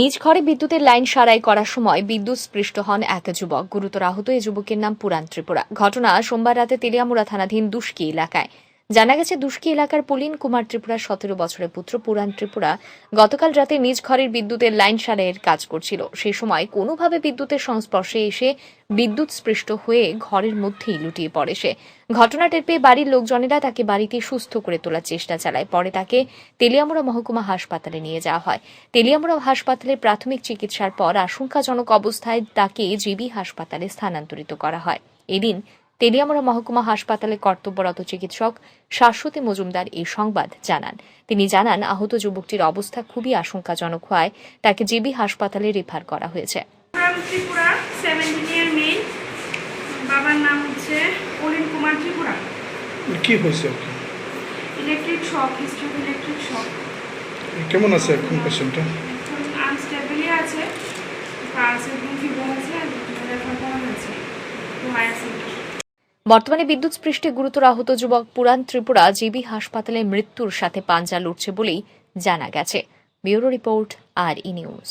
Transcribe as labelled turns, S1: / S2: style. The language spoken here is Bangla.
S1: নিজ ঘরে বিদ্যুতের লাইন সারাই করার সময় বিদ্যুৎ স্পৃষ্ট হন এক যুবক। গুরুতর আহত এই যুবকের নাম পুরাণ ত্রিপুরা। ঘটনা সোমবার রাতে তেলিয়ামুড়া থানাধীন দুষ্কি এলাকায়। জানা গেছে, দুষ্কি এলাকার পুলিন কুমার ত্রিপুরা সতেরো বছরের পুত্র পুরাণ ত্রিপুরা গতকাল রাতে নিজ ঘরের বিদ্যুতের লাইন সারাইয়ের কাজ করছিল। সেই সময় কোনোভাবে বিদ্যুতের সংস্পর্শে এসে বিদ্যুৎ স্পৃষ্ট হয়ে ঘরের মধ্যেই লুটিয়ে পড়ে সে। ঘটনা টের পেয়ে বাড়ির লোকজনেরা তাকে বাড়িতে সুস্থ করে তোলার চেষ্টা চালায়। পরে তাকে তেলিয়ামুড়া মহকুমা হাসপাতালে নিয়ে যাওয়া হয়। তেলিয়ামুড়া হাসপাতালে প্রাথমিক চিকিৎসার পর আশঙ্কাজনক অবস্থায় তাকে জিবি হাসপাতালে স্থানান্তরিত করা হয়। এদিন তেলিয়ামুড়া মহকুমা হাসপাতালে কর্তব্যরত চিকিৎসক শাশ্বতী মজুমদার এই সংবাদ জানান। তিনি জানান আহত যুবকটির অবস্থা খুবই আশঙ্কাজনক হওয়ায় তাকে জিবি হাসপাতালে রেফার করা হয়েছে।
S2: বাবার নাম হচ্ছে অলিন কুমার ত্রিপুরা।
S3: কি হয়েছে
S2: ইলেকট্রিক শক ইলেকট্রিক শক
S3: কেমন আছে এখন পেশেন্টটা
S2: এখন আনস্টেবলি আছে। পালস এবং ফিভার আছে রেফার করা হয়েছে হায়ার সেন্টার
S1: বর্তমানে বিদ্যুৎ স্পৃষ্টে গুরুতর আহত যুবক পুরাণ ত্রিপুরা জিবি হাসপাতালে মৃত্যুর সাথে পাঞ্জা লড়ছে বলেই জানা গেছে। ব্যুরো রিপোর্ট আর ই নিউজ।